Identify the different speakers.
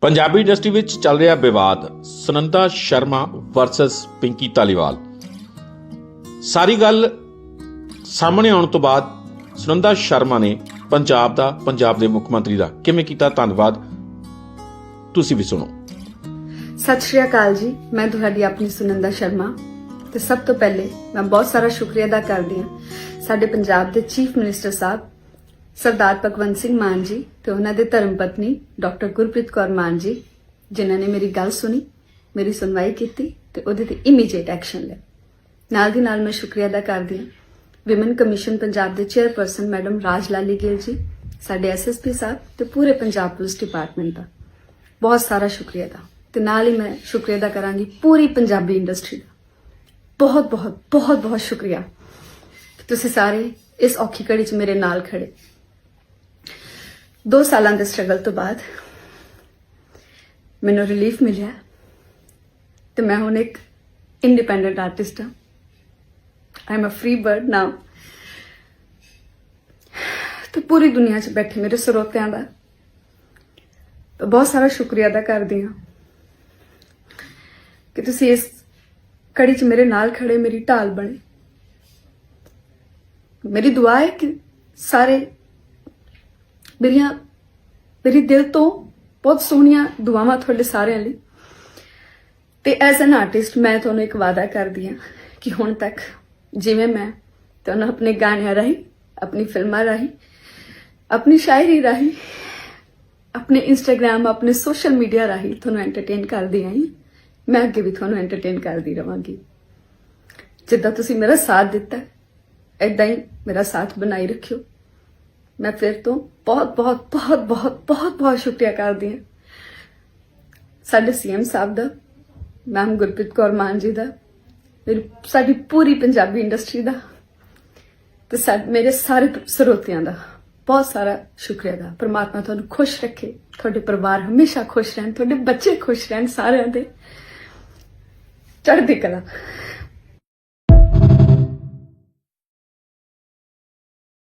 Speaker 1: Punjabi industry ਵਿੱਚ ਚੱਲ ਰਿਹਾ ਵਿਵਾਦ, ਸੁਨੰਦਾ ਸ਼ਰਮਾ ਵਰਸਸ ਪਿੰਕੀ ਧਾਲੀਵਾਲ। ਸਾਰੀ ਗੱਲ ਸਾਹਮਣੇ ਆਉਣ ਤੋਂ ਬਾਅਦ ਸੁਨੰਦਾ ਸ਼ਰਮਾ ਨੇ ਪੰਜਾਬ ਦਾ, ਪੰਜਾਬ ਦੇ ਮੁੱਖ ਮੰਤਰੀ ਦਾ ਕਿਵੇਂ ਕੀਤਾ ਧੰਨਵਾਦ? ਤੁਸੀਂ ਵੀ ਸੁਣੋ।
Speaker 2: ਸਤਿ ਸ਼੍ਰੀ ਅਕਾਲ ਜੀ, ਮੈਂ ਤੁਹਾਡੀ ਆਪਣੀ ਸੁਨੰਦਾ ਸ਼ਰਮਾ ਤੇ ਸਭ ਤੋਂ ਪਹਿਲੇ ਮੈਂ ਬਹੁਤ ਸਾਰਾ ਸ਼ੁਕਰੀਆ ਅਦਾ ਕਰਦੀ ਹਾਂ ਸਾਡੇ ਪੰਜਾਬ ਦੇ ਚੀਫ ਮਿਨਿਸਟਰ ਸਾਹਿਬ ਸਰਦਾਰ ਭਗਵੰਤ ਸਿੰਘ ਮਾਨ ਜੀ ਤੇ ਉਹਨਾਂ ਦੇ ਧਰਮ ਪਤਨੀ ਡਾਕਟਰ ਗੁਰਪ੍ਰੀਤ ਕੌਰ ਮਾਨ ਜੀ, ਜਿਨ੍ਹਾਂ ਨੇ ਮੇਰੀ ਗੱਲ ਸੁਣੀ, ਮੇਰੀ ਸੁਣਵਾਈ ਕੀਤੀ ਤੇ ਉਹਦੇ ਤੇ ਇਮੀਡੀਏਟ ਐਕਸ਼ਨ ਲਿਆ। ਨਾਲ ਦੀ ਨਾਲ ਮੈਂ ਸ਼ੁਕਰੀਆ ਅਦਾ ਕਰਦੀ ਹਾਂ। ਵਿਮਨ ਕਮਿਸ਼ਨ ਪੰਜਾਬ ਦੇ ਚੇਅਰਪਰਸਨ ਮੈਡਮ ਰਾਜ ਲਾਲੀ ਗਿੱਲ ਜੀ, ਸਾਡੇ ਐਸਐਸਪੀ ਸਾਹਿਬ ਤੇ ਪੂਰੇ ਪੰਜਾਬ ਪੁਲਿਸ ਡਿਪਾਰਟਮੈਂਟ ਦਾ। ਬਹੁਤ ਸਾਰਾ ਸ਼ੁਕਰੀਆ ਦਾ ਤੇ ਨਾਲ ਹੀ ਮੈਂ ਸ਼ੁਕਰੀਆ ਅਦਾ ਕਰਾਂਗੀ ਪੂਰੀ ਪੰਜਾਬੀ ਇੰਡਸਟਰੀ ਦਾ। ਬਹੁਤ ਬਹੁਤ ਬਹੁਤ ਬਹੁਤ ਸ਼ੁਕਰੀਆ। ਤੁਸੀਂ ਸਾਰੇ ਇਸ ਔਖੀ ਘੜੀ 'ਚ ਮੇਰੇ ਨਾਲ ਖੜੇ। 2 ਸਾਲਾਂ ਦੇ ਸਟਰਗਲ ਤੋਂ ਬਾਅਦ ਮੈਨੂੰ ਰਿਲੀਫ ਮਿਲਿਆ ਤੇ ਮੈਂ ਹੁਣ ਇੱਕ ਇੰਡੀਪੈਂਡੈਂਟ ਆਰਟਿਸਟ ਹਾਂ I am a free bird now ਤੇ ਪੂਰੀ ਦੁਨੀਆ 'ਚ ਬੈਠੇ ਮੇਰੇ ਸਰੋਤਿਆਂ ਦਾ ਤਾਂ ਬਹੁਤ ਸਾਰਾ ਸ਼ੁਕਰੀਆ ਅਦਾ ਕਰਦੀ ਹਾਂ ਕਿ ਤੁਸੀਂ ਇਸ ਕੜੀ 'ਚ ਮੇਰੇ ਨਾਲ ਖੜੇ ਮੇਰੀ ਢਾਲ ਬਣੇ ਮੇਰੀ ਦੁਆ ਹੈ ਕਿ ਸਾਰੇ ਮੇਰੀਆਂ, ਮੇਰੀ ਦਿਲ ਤੋਂ ਬਹੁਤ ਸੋਹਣੀਆਂ ਦੁਆਵਾਂ ਤੁਹਾਡੇ ਸਾਰਿਆਂ ਲਈ ਤੇ ਐਜ਼ ਐਨ ਆਰਟਿਸਟ ਮੈਂ ਤੁਹਾਨੂੰ ਇੱਕ ਵਾਅਦਾ ਕਰਦੀ ਹਾਂ ਕਿ ਹੁਣ ਤੱਕ ਜਿਵੇਂ ਮੈਂ ਤੁਹਾਨੂੰ ਆਪਣੇ ਗਾਣਿਆਂ ਰਾਹੀਂ, ਆਪਣੀ ਫਿਲਮਾਂ ਰਾਹੀਂ, ਆਪਣੀ ਸ਼ਾਇਰੀ ਰਾਹੀਂ, ਆਪਣੇ ਇੰਸਟਾਗ੍ਰam ਆਪਣੇ ਸੋਸ਼ਲ ਮੀਡੀਆ ਰਾਹੀਂ ਤੁਹਾਨੂੰ ਐਂਟਰਟੇਨ ਕਰਦੀ ਆਈ ਹਾਂ। ਮੈਂ ਅੱਗੇ ਵੀ ਤੁਹਾਨੂੰ ਐਂਟਰਟੇਨ ਕਰਦੀ ਰਵਾਂਗੀ ਜਿੱਦਾਂ ਤੁਸੀਂ ਮੇਰਾ ਸਾਥ ਦਿੱਤਾ ਐਦਾਂ ਹੀ ਮੇਰਾ ਸਾਥ ਬਣਾਈ ਰੱਖਿਓ ਮੈਂ ਫਿਰ ਤੋਂ ਬਹੁਤ ਬਹੁਤ ਬਹੁਤ ਬਹੁਤ ਬਹੁਤ ਬਹੁਤ ਸ਼ੁਕਰੀਆ ਕਰਦੀ ਹਾਂ। ਸਾਡੇ ਸੀਐਮ ਸਾਹਿਬ ਦਾ, ਮੈਮ ਗੁਰਪ੍ਰੀਤ ਕੌਰ ਮਾਨ ਜੀ ਦਾ, ਮੇਰੀ, ਸਾਡੀ ਪੂਰੀ ਪੰਜਾਬੀ ਇੰਡਸਟਰੀ ਦਾ ਤੇ ਸਾ- ਮੇਰੇ ਸਾਰੇ ਸਰੋਤਿਆਂ ਦਾ ਬਹੁਤ ਸਾਰਾ ਸ਼ੁਕਰੀਆ ਦਾ ਪ੍ਰਮਾਤਮਾ ਤੁਹਾਨੂੰ ਖੁਸ਼ ਰੱਖੇ, ਤੁਹਾਡੇ ਪਰਿਵਾਰ ਹਮੇਸ਼ਾ ਖੁਸ਼ ਰਹਿਣ, ਤੁਹਾਡੇ ਬੱਚੇ ਖੁਸ਼ ਰਹਿਣ ਸਾਰਿਆਂ ਦੇ। ਚੜ੍ਹਦੀ ਕਲਾ।